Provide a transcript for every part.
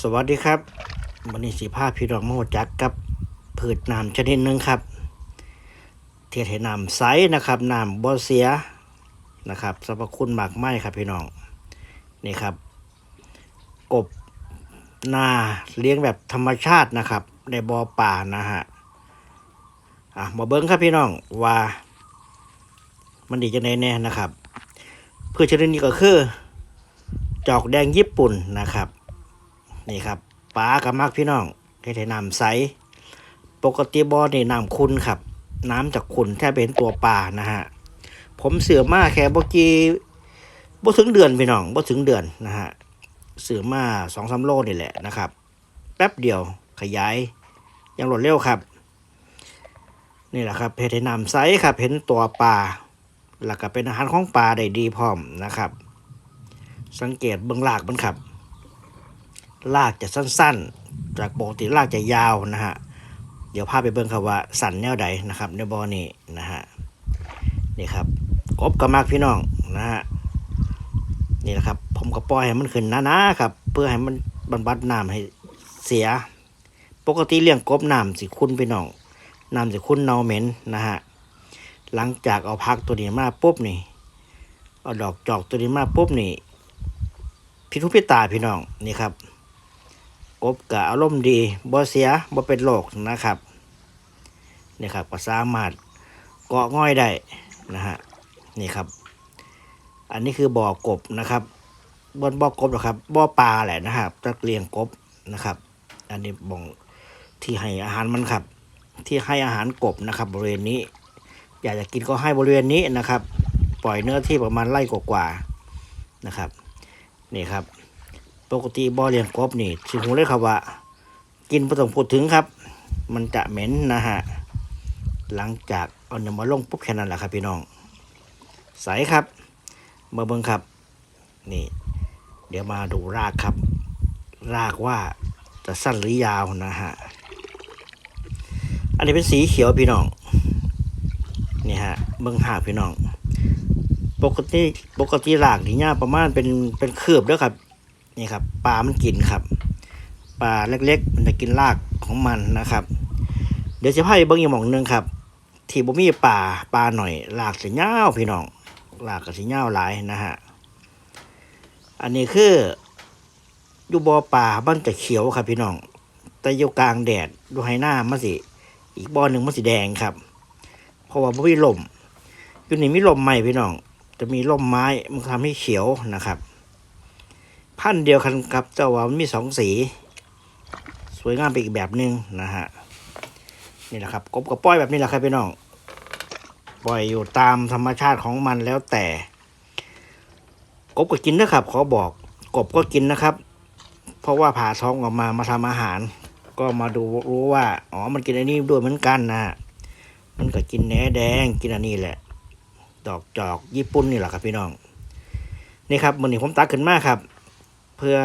สวัสดีครับวันนี้สีผ้าพี่รองโมจักกับพืชน้ำชนิดหนึ่งครับ เทียดให้น้ำใสนะครับน้ำบ่เสียนะครับสรรพคุณมากไม้ครับพี่น้องนี่ครับ กบนาเลี้ยงแบบธรรมชาตินะครับ ในบ่อป่านะฮะอะมาเบิ้งครับพี่น้องว่า มันดีจะไหนแน่นะครับพืชชนิดนี้ก็คือ จอกแดงญี่ปุ่นนะครับ นี่ครับปลากับมักพี่น้องให้ได้น้ำใส ปกติบ่อนี่น้ำขุ่นครับ น้ำจากขุ่นแทบเป็นตัวปลานะฮะ ผมเสือมาแค่บ่กี่บ่ถึงเดือนพี่น้องบ่ถึงเดือนนะฮะเสือมาสองสามโลนี่แหละนะครับ แป๊บเดียวขยายยังรวดเร็วครับ นี่แหละครับเพชรน้ำใสครับเห็นตัวปลาแล้วก็เป็นอาหารของปลาได้ดีพร้อมนะครับ สังเกตเบื้องหลากมันครับ ลากจะสั้นๆ จากปกติลากจะยาวนะฮะ เดี๋ยวพาไปเบิ่งครับว่าสันแนวใดนะครับในบอนี้นะฮะ นี่ครับกบกระมากพี่น้องนะฮะ นี่แหละครับ ผมก็ปล่อยให้มันขึ้นหนาๆครับ เพื่อให้มันบรรบัดน้ำให้เสีย ปกติเลี้ยงกบน้ำสิคุณพี่น้องน้ำสิคุณเนาเหม็นนะฮะ หลังจากเอาพักตัวนี้มาปุ๊บนี่ เอาดอกจอกตัวนี้มาปุ๊บนี่พิทุพิตาพี่น้องนี่ครับ บกะอารมณ์ดีบ่เสียบ่เป็นโรคนะครับนี่ครับก็สามารถเกาะง่อยได้นะฮะนี่ครับ อันนี้คือบ่อกบนะครับบนบ่อกบหรอกครับบ่อปลาแหละนะครับจะเลียงกบนะครับ อันนี้บ่องที่ให้อาหารมันครับ ที่ให้อาหารกบนะครับ บริเวณนี้ อยากจะกินก็ให้บริเวณนี้นะครับ ปล่อยเนื้อที่ประมาณไร่กว่าๆนะครับ นี่ครับ ปกติบ่อเลี้ยงกบนี่สิหูเลยครับว่า กินผสมพูดถึงครับ มันจะเหม็นนะฮะ หลังจากเอาเนื้อมาลงปุ๊บแค่นั้นแหละครับพี่น้อง ใสครับมาเบิ่งครับ นี่ เดี๋ยวมาดูรากครับ รากว่าจะสั้นหรือยาวนะฮะ อันนี้เป็นสีเขียวพี่น้อง นี่ฮะ เบิ่งหากพี่น้อง ปกติปกติรากนี่ยาประมาณเป็นเป็นคืบเด้อครับ นี่ครับปลามันกินครับปลาเล็กๆ มันจะกินรากของมันนะครับ เดี๋ยวจะพาไปเบิ้งอีกหม่องหนึงครับ ที่บ่มีปลาปลาหน่อยรากสิยาพี่น้องรากก็สิยาหลายนะฮะอันนี้คืออยู่บ่อปลาบ้านจะเขียวครับพี่น้องแต่อยู่กลางแดดดูให้หน้ามันสิอีกบ่อหนึ่งมันสีแดงครับเพราะว่าบ่มีลมอยู่นี่มีลมใหม่พี่น้องจะมีลมไม้มันทำให้เขียวนะครับ พันเดียวกันครับเจ้าว่ามันมีสองสี สวยงามไปอีกแบบหนึ่งนะฮะนี่แหละครับกบกับป้อยแบบนี้แหละครับพี่น้องปล่อยอยู่ตามธรรมชาติของมันแล้วแต่ กบก็กินนะครับขอบอกกบก็กินนะครับ เพราะว่าผ่าท้องออกมามาทำอาหาร ก็มาดูรู้ว่าอ๋อมันกินอันนี้ด้วยเหมือนกันนะมันก็กินแหนแดงกินอันนี้แหละ ดอกจอกญี่ปุ่นนี่แหละครับพี่น้องนี่ครับมันนี้ผมตักขึ้นมาครับ เพื่อ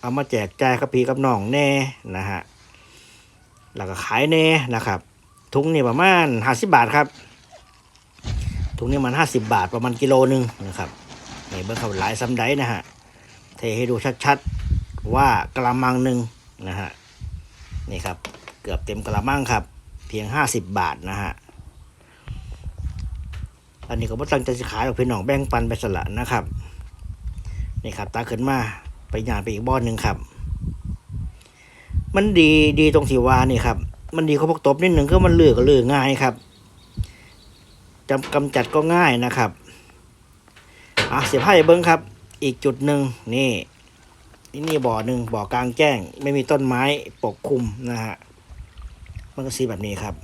เอามาแจกจ่ายกับพี่กับน้องแน่นะฮะแล้วก็ขายแน่นะครับ ถุงนี่ประมาณห้าสิบาทครับ ถุงนี้มันห้าสิบาทประมาณกิโลหนึ่งนะครับนี่เบิ้งเขาหลายซ้ำไดนะฮะเทให้ดูชัดๆว่ากระมังหนึ่งนะฮะนี่ครับเกือบเต็มกระมังครับ เพียงห้าสิบบาทนะฮะอันนี้ก็บ่ตั้งใจจะขายหรอกพี่น้องแบ่งปันไปสละนะครับ นี่ครับตาขึ้นมาไปหยานไปอีกบ่อนหนึ่งครับ มันดีดีตรงที่ว่านี่ครับ มันดีเขาพวกตบนิดหนึ่งก็มันเลือกก็เลือกง่ายครับจำกำจัดก็ง่ายนะครับอะเสียบให้เบิ้งครับ อีกจุดหนึ่งนี่นี่นี่บ่อหนึ่งบ่อกลางแจ้ง ไม่มีต้นไม้ปกคลุมนะฮะมันก็สีแบบนี้ครับ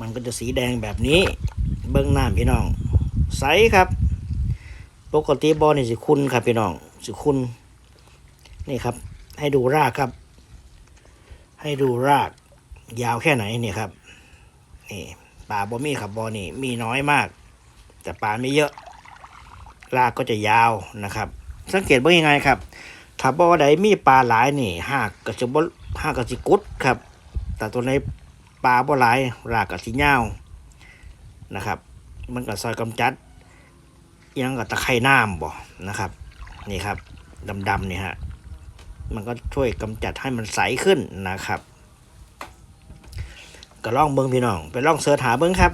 มันก็จะสีแดงแบบนี้ เบิ้งหน้ำพี่น้อง ใสครับ ปกติบอนี่สิคุณครับพี่น้องสิคุณนี่ครับ ให้ดูรากครับ ให้ดูราก ยาวแค่ไหนเนี่ยครับนี่ปลาบอมี่ครับบอนี่มีน้อยมาก แต่ปลาไม่เยอะ รากก็จะยาวนะครับ สังเกตว่ายังไงครับ ถ้าบอใดมีปลาหลายนี่หากก็จะบ่หากก็สิกุดครับ แต่ตัวในปลาบ่หลาย รากก็สิยาวนะครับ มันก็ซอยกำจัด ยังกับตะไคร่น้ำบ่นะครับ นี่ครับดำๆนี่ฮะมันก็ช่วยกำจัดให้มันใสขึ้นนะครับ ก็ลองเบิ้งพี่น้อง ไปลองเสิร์ชหาเบิ้งครับ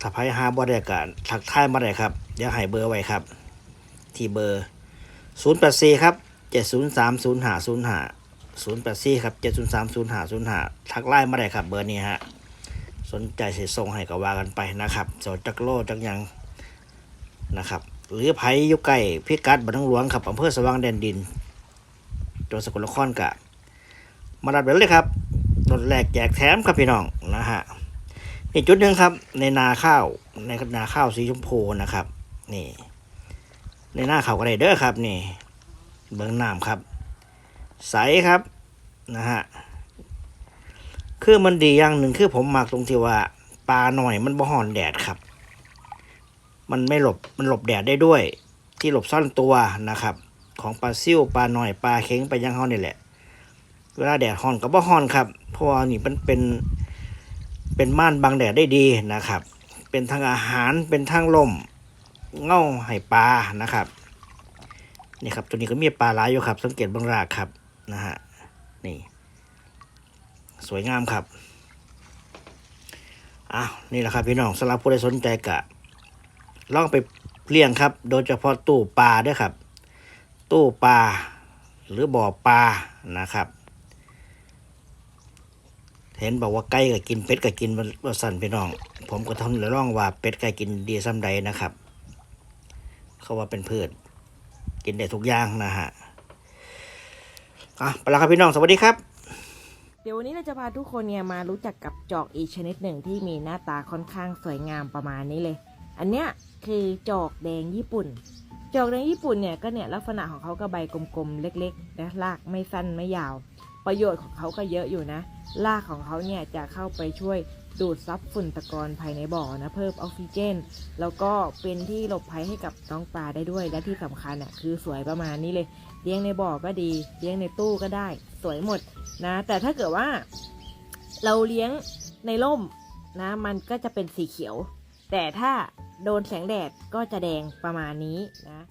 ถ้าใครหาบ่ได้ก็ทักทายมาได้ครับเดี๋ยวให้เบอร์ไว้ครับ ที่เบอร์ 084 ครับ 703 0505 084 ครับ 703 0505 ทักไลน์มาได้ครับ เบอร์นี้ฮะ สนใจเสิส่งให้ก็ว่ากันไปนะครับเสาจักโลจักยัง นะครับ หรือไผอยู่ใกล้พิกัดบันทังหลวงครับอำเภอสว่างแดนดินจังหวัดสกลนครกะ มารับไปเลยครับรถแรกแจกแถมครับพี่น้องนะฮะนี่จุดหนึ่งครับ ในนาข้าวในนาข้าวสีชมพูนะครับ นี่ ในหน้าเขาวก็ได้เด้อครับ นี่ เบื้องน้ำครับ ใสครับนะฮะคือมันดีอย่างหนึ่งคือผมมักตรงที่ว่าปลาหน่อยมันบ่ห่อนแดดครับ มันไม่หลบมันหลบแดดได้ด้วย ที่หลบซ่อนตัวนะครับ ของปลาซิ่วปลาหน่อยปลาเค็งไปลายังห้อนนี่แหละ เวลาแดดห่อนก็บ่ห่อนครับเพราะว่านี่มันเป็นเป็นม่านบังแดดได้ดีนะครับ เป็นทางอาหารเป็นทางลมเง่าให้ปลานะครับนี่ครับตัวนี้ก็มีปลาหลายอยู่ครับ สังเกตบางรากครับนะฮะนี่ สวยงามครับอ้าวนี่แหละครับพี่น้องสำหรับผู้ใดสนใจกะ ลองไปเลี้ยงครับ โดยเฉพาะตู้ปลาด้วยครับ ตู้ปลาหรือบ่อปลานะครับ เห็นบอกว่าไก่ก็กินเป็ดก็กินว่าสั่นพี่น้อง ผมก็ทำแล้วร้องว่าเป็ดไก่กินดีซ้ำใดนะครับ เขาว่าเป็นพืชกินได้ทุกอย่างนะฮะอะไปแล้วครับพี่น้องสวัสดีครับเดี๋ยววันนี้เราจะพาทุกคนเนี่ยมารู้จักกับจอกอีกชนิดหนึ่งที่มีหน้าตาค่อนข้างสวยงามประมาณนี้เลย อันเนี้ยคือจอกแดงญี่ปุ่น จอกแดงญี่ปุ่นเนี่ยก็เนี่ยลักษณะของเขาก็ใบกลมๆเล็กๆนะรากไม่สั้นไม่ยาว ประโยชน์ของเขาก็เยอะอยู่นะรากของเขาเนี่ยจะเข้าไปช่วยดูดซับฝุ่นตะกอนภายในบ่อนะเพิ่มออกซิเจน แล้วก็เป็นที่หลบภัยให้กับน้องปลาได้ด้วยและที่สำคัญอะคือสวยประมาณนี้เลยเลี้ยงในบ่อก็ดีเลี้ยงในตู้ก็ได้ สวยหมดนะ แต่ถ้าเกิดว่า เราเลี้ยงในร่มนะ มันก็จะเป็นสีเขียว แต่ถ้าโดนแสงแดดก็จะแดงประมาณนี้นะ